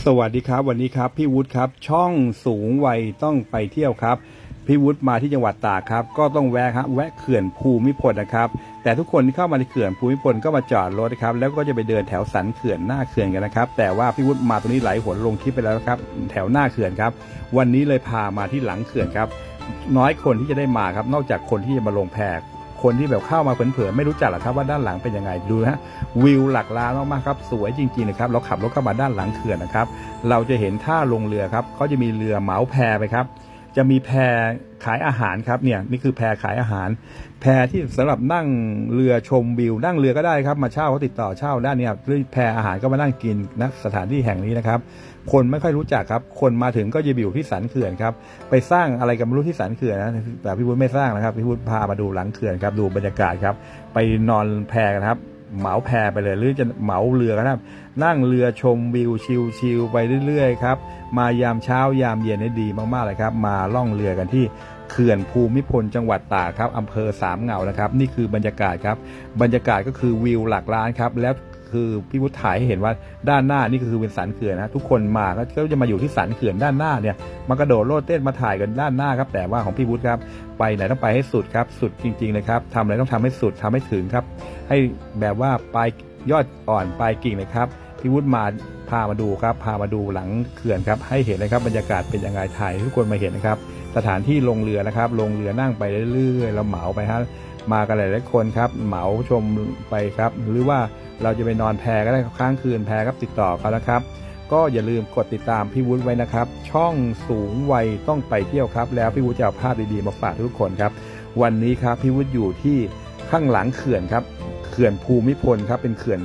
สวัสดีครับ วันนี้ครับ พี่วุฒิครับ ช่องสูงวัยต้องไปเที่ยวครับ พี่วุฒิมาที่จังหวัดตากครับ ก็ต้องแวะครับแวะเขื่อนภูมิพลนะครับ แต่ทุกคนที่เข้ามาในเขื่อนภูมิพลก็มาจอดรถนะครับ แล้วก็จะไปเดินแถวสันเขื่อนหน้าเขื่อนกันนะครับ แต่ว่าพี่วุฒิมาตรงนี้หลายหนลงคลิปไปแล้วครับ แถวหน้าเขื่อนครับ วันนี้เลยพามาที่หลังเขื่อนครับ น้อยคนที่จะได้มาครับ นอกจากคนที่จะมาลงแพ คนที่แบบเข้ามาเผลอๆไม่รู้จักหรอกครับว่าด้านหลังเป็นยังไงดูนะฮะวิวหลักล้านมากๆครับสวยจริงๆนะครับเราขับรถเข้ามาด้านหลังเขื่อนนะครับ เราจะเห็นท่าลงเรือครับเขาจะมีเรือเหมาแพไปครับ จะมีแพขายอาหารครับเนี่ยนี่คือแพขายอาหาร แพที่สำหรับนั่งเรือชมวิว นั่งเรือก็ได้ครับมาเช่าเขาติดต่อเช่าได้เนี้หรือแพอาหารก็มานั่งกินนะสถานที่แห่งนี้นะครับ คนไม่ค่อยรู้จักครับ คนมาถึงก็จะอยู่ที่สันเขื่อนครับไปสร้างอะไรกันไม่รู้ที่สันเขื่อนนะแต่พี่วุฒิไม่สร้างนะครับพี่วุฒิพามาดูหลังเขื่อนครับดูบรรยากาศครับ ไปนอนแพกันครับ เหมาแพไปเลย หรือจะเหมาเรือก็ได้นั่งเรือชมวิวชิลๆไปเรื่อยๆครับมายามเช้ายามเย็นนี่ดีมากๆเลยครับ มาล่องเรือกันที่เขื่อนภูมิพลจังหวัดตากครับอำเภอสามเงานะครับ นี่คือบรรยากาศครับ บรรยากาศก็คือวิวหลักล้านครับ แล้ว คือพี่วุฒิถ่ายให้เห็นว่าด้านหน้านี่ก็คือเป็นสันเขื่อนนะทุกคนมาก็จะมาอยู่ที่สันเขื่อนด้านหน้าเนี่ยมากระโดดโลดเต้นมาถ่ายกันด้านหน้าครับแต่ว่าของพี่วุฒิครับไปไหนต้องไปให้สุดครับสุดจริงๆเลยครับทำอะไรต้องทำให้สุดทำให้ถึงครับ ให้แบบว่าปลายยอดอ่อนปลายกิ่งนะครับ พี่วุฒิมาพามาดูครับ พามาดูหลังเขื่อนครับ ให้เห็นเลยครับบรรยากาศเป็นยังไงถ่ายทุกคนมาเห็นนะครับ สถานที่ลงเรือนะครับ ลงเรือนั่งไปเรื่อยๆเราเหมาไปฮะมากันหลายๆคนครับ เหมาชมไปครับ หรือว่าเราจะไปนอนแพก็ได้ค้างคืนแพครับติดต่อเขานะครับ ก็อย่าลืมกดติดตามพี่วุฒิไว้นะครับ ช่องสูงวัยต้องไปเที่ยวครับ แล้วพี่วุฒิจะเอาภาพดีๆมาฝากทุกคนครับ วันนี้ครับพี่วุฒิอยู่ที่ข้างหลังเขื่อนครับ เขื่อนภูมิพลครับเป็นเขื่อน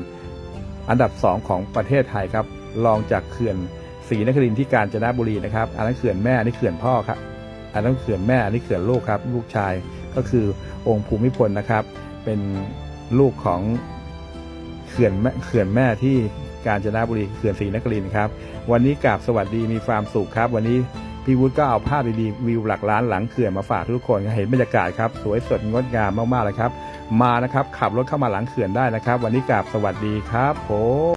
อันดับสองของประเทศไทยครับรองจากเขื่อนศรีนครินทร์ที่กาญจนบุรีนะครับอันนั้นเขื่อนแม่อันนี้เขื่อนพ่อครับอันนั้นเขื่อนแม่อันนี้เขื่อนลูกครับ ลูกชายก็คือองค์ภูมิพลนะครับ เป็นลูกของเขื่อนแม่เขื่อนแม่ที่กาญจนบุรีเขื่อนศรีนครินทร์ครับ วันนี้กราบสวัสดีมีความสุขครับ วันนี้พี่วุฒิก็เอาภาพดีๆวิวหลักล้านหลังเขื่อนมาฝากทุกคนเห็นบรรยากาศครับ สวยสดงดงามมากๆเลยครับ มานะครับ ขับรถเข้ามาหลังเขื่อนได้นะครับ วันนี้กราบสวัสดีครับผม